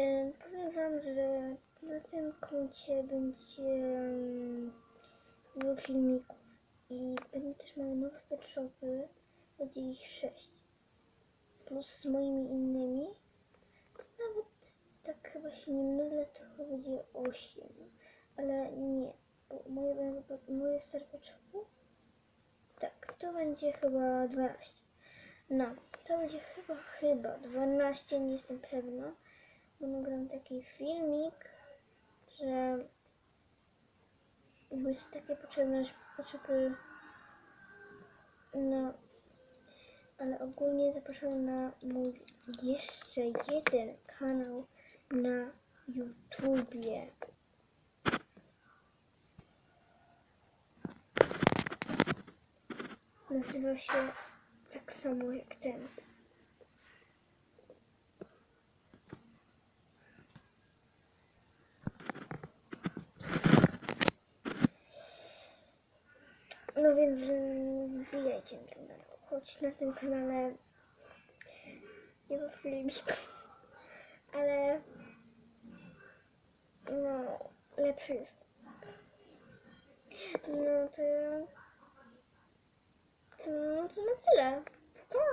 E, powiem wam, że na tym koncie będzie dużo filmików i będę też miał nowe pet shopy. Będzie ich sześć. Plus z moimi innymi. Nawet tak chyba się nie mylę, to chyba będzie osiem. Ale nie, bo moje, moje stare pet shopy tak, to będzie chyba 12. No, to będzie chyba, chyba 12, nie jestem pewna. Bo taki filmik, że jakby są takie potrzebne potrzeby. No, ale ogólnie zapraszam na mój jeszcze jeden kanał na YouTubie. Nazywa się tak samo jak ten. No więc e, wbijajcie na ten kanał. Choć na tym kanale nie ma filmików, ale no lepszy jest. No to no to na tyle. Pa!